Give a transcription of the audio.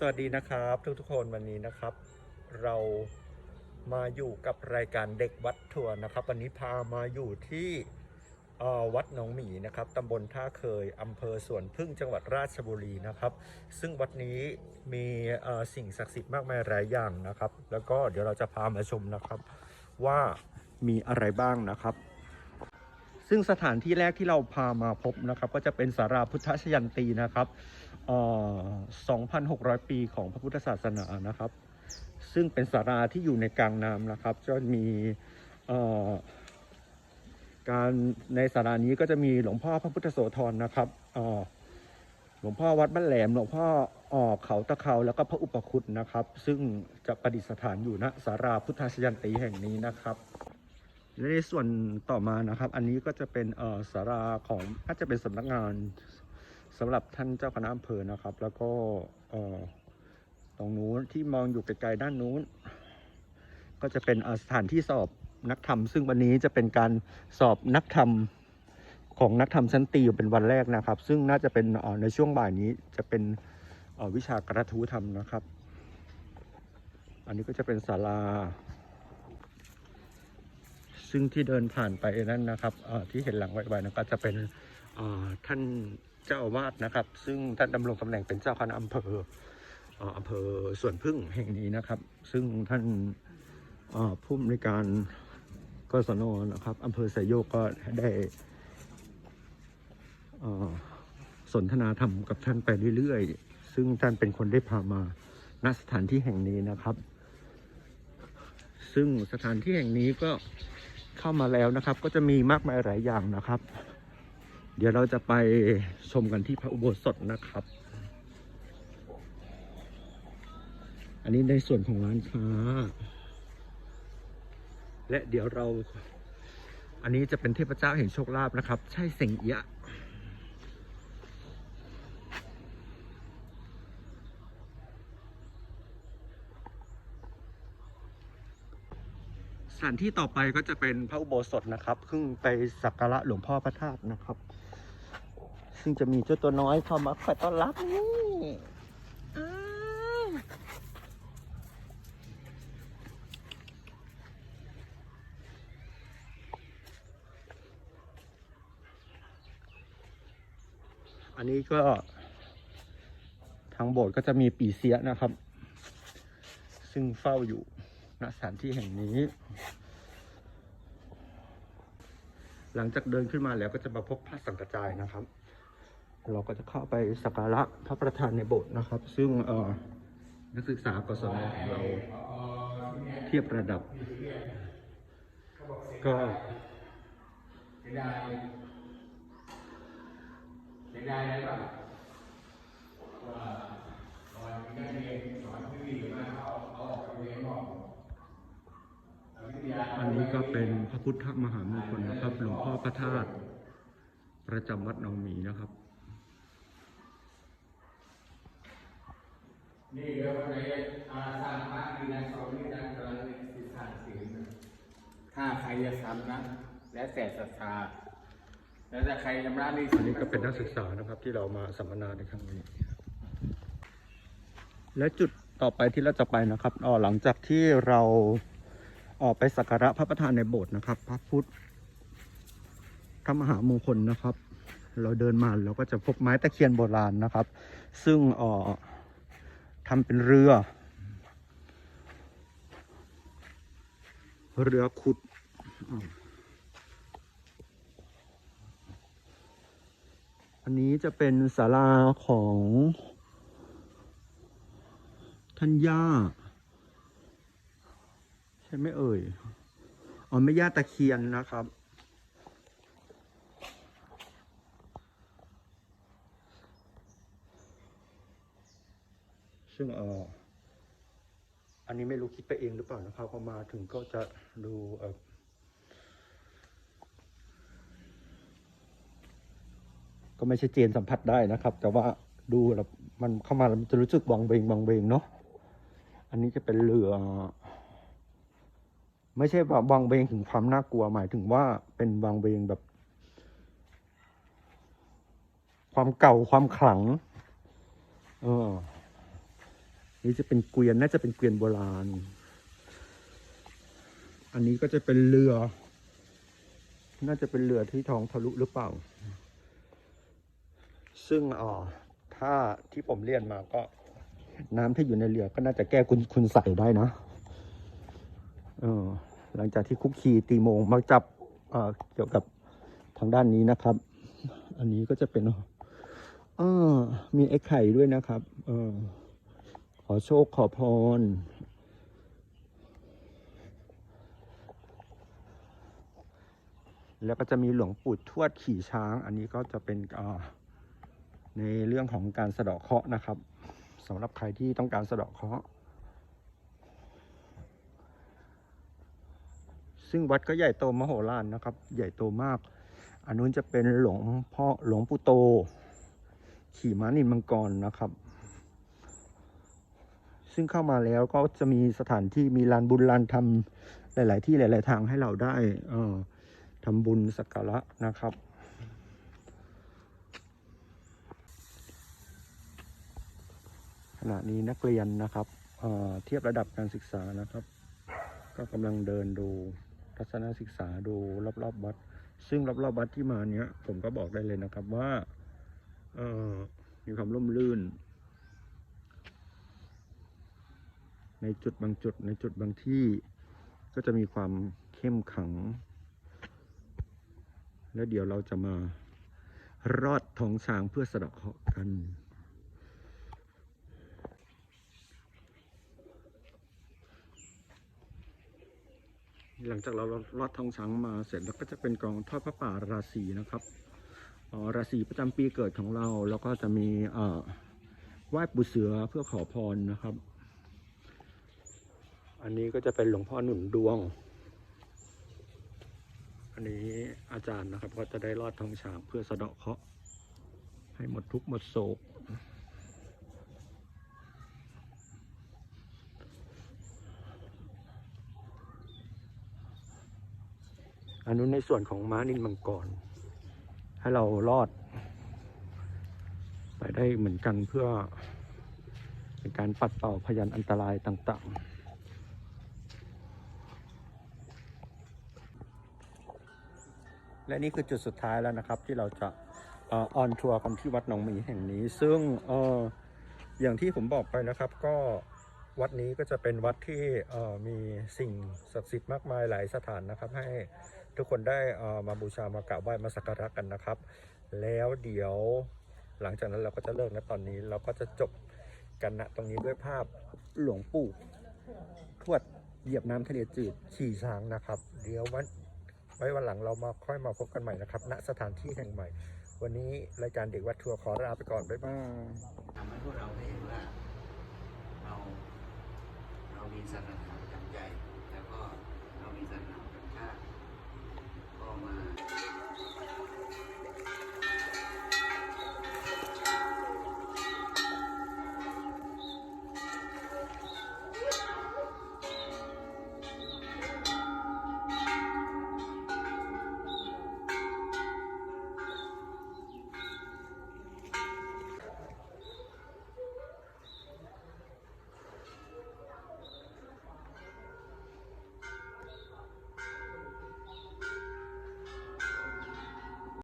สวัสดีนะครับทุกทุกๆคนวันนี้นะครับ เรามาอยู่กับรายการเด็กวัดทัวร์นะครับ วันนี้พามาอยู่ที่วัดหนองหมีนะครับตำบลท่าเคยอำเภอสวนพึ่งจังหวัดราชบุรีนะครับ ซึ่งวัดนี้มีสิ่งศักดิ์สิทธิ์มากมายหลายอย่างนะครับ แล้วก็เดี๋ยวเราจะพามาชมนะครับว่ามีอะไรบ้างนะครับ ซึ่งสถานที่แรกที่เราพามาพบนะครับ ก็จะเป็นสาราพุทธชยันตีนะครับ 2,600 ปีของพระพุทธศาสนานะครับ ซึ่งเป็นสาราที่อยู่ในกลางน้ำนะครับ จะมีการในสารานี้ก็จะมีหลวงพ่อพระพุทธโสธรนะครับหลวงพ่อวัดบ้านแหลมหลวงพ่อออกเขาตะเขาแล้วก็พระอุปคุตนะครับ ซึ่งจะประดิษฐานอยู่ณสาราพุทธชยันตีแห่งนี้นะครับในส่วนต่อมานะครับ อันนี้ก็จะเป็นสาราของน่าจะเป็นสำนักงาน สำหรับท่านเจ้าคณะอำเภอนะครับ แล้วก็เออตรงนู้นที่มองอยู่ไกลๆด้านนู้น ก็จะเป็นสถานที่สอบนักธรรม ซึ่งวันนี้จะเป็นการสอบนักธรรมของนักธรรมชั้นตรีเป็นวันแรกนะครับ ซึ่งน่าจะเป็นในช่วงบ่ายนี้จะเป็นวิชากระทู้ธรรมนะครับ อันนี้ก็จะเป็นศาลา ซึ่งที่เดินผ่านไปนั่นนะครับที่เห็นหลังไว้ๆนะก็จะเป็นท่าน เจ้าอาวาสนะครับ ซึ่งท่านดำรงตำแหน่งเป็นเจ้าคณะอำเภออำเภอสวนพึ่งแห่งนี้นะครับ ซึ่งท่านผู้อำนวยการกศนนะครับอำเภอสายโยกก็ได้สนทนาธรรมกับท่านไปเรื่อยๆ ซึ่งท่านเป็นคนได้พามาณสถานที่แห่งนี้นะครับ ซึ่งสถานที่แห่งนี้ก็เข้ามาแล้วนะครับ ก็จะมีมากมายหลายอย่างนะครับ เดี๋ยวเราจะไปชมกันที่พระอุโบสถนะครับ อันนี้ในส่วนของร้านค้า และเดี๋ยวเรา อันนี้จะเป็นเทพเจ้าแห่งโชคลาภนะครับ ใช่เสงเอียะสถานที่ต่อไปก็จะเป็นพระอุโบสถนะครับ ซึ่งไปสักการะหลวงพ่อพระธาตุนะครับ ซึ่งจะมีเจ้าตัวน้อยเข้ามาคอยต้อนรับนี่อันนี้ก็ ทางโบสถ์ก็จะมีปีเสียนะครับ ซึ่งเฝ้าอยู่ณสถานที่แห่งนี้ หลังจากเดินขึ้นมาแล้วก็จะมาพบพระสังกระจายนะครับ เราก็จะเข้าไปสักการะพระประธานในโบสถ์นะครับ ซึ่งนักศึกษากศนของเราเทียบระดับ ก็เสียดายเสียดายอะไรบ้างว่าตอนนี้นักเรียนสอนที่ดีมากเขาเอาออกไปเรียนบอกอันนี้ก็เป็นพระพุทธมหามงคลนะครับ หลวงพ่อพระธาตุประจำวัดหนองหมีนะครับ นี่เดี๋ยววันไหนอาสร้างพระดีนะสอนนี่นะกำลังศึกษาศีลนะถ้าใครจะทำนะ แล้วแต่ศรัทธาแล้วถ้าใครชำระหนี่อันนี้ก็เป็นนักศึกษานะครับที่เรามาสัมมนาในครั้งนี้ และจุดต่อไปที่เราจะไปนะครับอ๋อหลังจากที่เราออกไปสักการะพระประธานในโบสถ์นะครับ พระพุทธพระมหามงคลนะครับ เราเดินมาเราก็จะพบไม้ตะเคียนโบราณนะครับ ซึ่งอ่อ ทำเป็นเรือ เรือขุดอันนี้จะเป็นศาลาของท่านย่า ใช่ไหมเอ่ย อ๋อไม่ย่าตะเคียนนะครับ ซึ่งเอออันนี้ไม่รู้คิดไปเองหรือเปล่านะครับพอมาถึงก็จะดูเออก็ไม่ใช่เจนสัมผัสได้นะครับ แต่ว่าดูแล้วมันเข้ามาแล้วมันจะรู้สึกวังเวงวังเวงเนาะอันนี้จะเป็นเรือ ไม่ใช่แบบวังเวงถึงความน่ากลัวหมายถึงว่าเป็นวังเวงแบบ ความเก่าความขลัง นี่จะเป็นเกวียนน่าจะเป็นเกวียนโบราณ อันนี้ก็จะเป็นเรือ น่าจะเป็นเรือที่ท้องทะลุหรือเปล่า ซึ่งอ่อถ้าที่ผมเรียนมาก็ น้ำที่อยู่ในเรือก็น่าจะแก้คุณคุณใส่ได้นะเออหลังจากที่คุกคีตีโมงมาจับเอ่อเกี่ยวกับทางด้านนี้นะครับ อันนี้ก็จะเป็นเออมีไอ้ไข่ด้วยนะครับ เออ ขอโชคขอพร แล้วก็จะมีหลวงปู่ทวดขี่ช้าง อันนี้ก็จะเป็นในเรื่องของการสะเดาะเคราะห์นะครับสำหรับใครที่ต้องการสะเดาะเคราะห์ซึ่งวัดก็ใหญ่โตมโหฬารนะครับ ใหญ่โตมาก อันนู้นจะเป็นหลวงพ่อหลวงปู่โต ขี่ม้านินมังกรนะครับ ซึ่งเข้ามาแล้วก็จะมีสถานที่มีลานบุญลานธรรมหลาย ๆ ที่หลาย ๆ ทางให้เราได้ทำบุญสักการะนะครับขณะนี้นักเรียนนะครับเเทียบระดับการศึกษานะครับ ก็กำลังเดินดูทัศนศึกษาดูรอบๆวัด ซึ่งรอบๆวัดที่มาเนี้ย ผมก็บอกได้เลยนะครับว่ามีความร่มรื่น ในจุดบางจุด ในจุดบางที่ก็จะมีความเข้มขัง แล้วเดี๋ยวเราจะมารอดท้องช้างเพื่อสะดาะเคราะห์กันหลังจากเราลอดท้องช้างมาเสร็จแล้วก็จะเป็นกองทอดพระป่าราศีนะครับออราศีประจำปีเกิดของเรา แล้วก็จะมีอ่อไหว้ปู่เสือเพื่อขอพรนะครับ อันนี้ก็จะเป็นหลวงพ่อหนุนดวง อันนี้อาจารย์นะครับ ก็จะได้รอดทองช้างเพื่อสะเดาะเคราะห์ให้หมดทุกข์หมดโศก อันนู้นในส่วนของม้านินมังกร ให้เรารอด ไปได้เหมือนกันเพื่อเป็นการปัดเป่าพยันอันตรายต่าง ๆ และนี่คือจุดสุดท้ายแล้วนะครับ ที่เราจะออนทัวร์กันที่วัดหนองหมีแห่งนี้ ซึ่งออย่างที่ผมบอกไปนะครับ ก็วัดนี้ก็จะเป็นวัดที่มีสิ่งศักดิ์สิทธิ์มากมายหลายสถานนะครับ ให้ทุกคนได้มาบูชามากราบไหว้มาสักการะกันนะครับ แล้วเดี๋ยวหลังจากนั้นเราก็จะเลิกนะตอนนี้เราก็จะจบกันนะตรงนี้ด้วยภาพหลวงปู่ทวดเหยียบน้ำทะเลจืดขี่ช้างนะครับ เดี๋ยววัน ไว้วันหลังเรามาค่อยมาพบกันใหม่นะครับ ณสถานที่แห่งใหม่ วันนี้รายการเด็กวัดทัวร์ขอลาไปก่อน บ๊ายบายทำให้พวกเราได้เห็นว่าเราเรามีศาสนาประจำใจแล้วก็เรามีศาสนาประ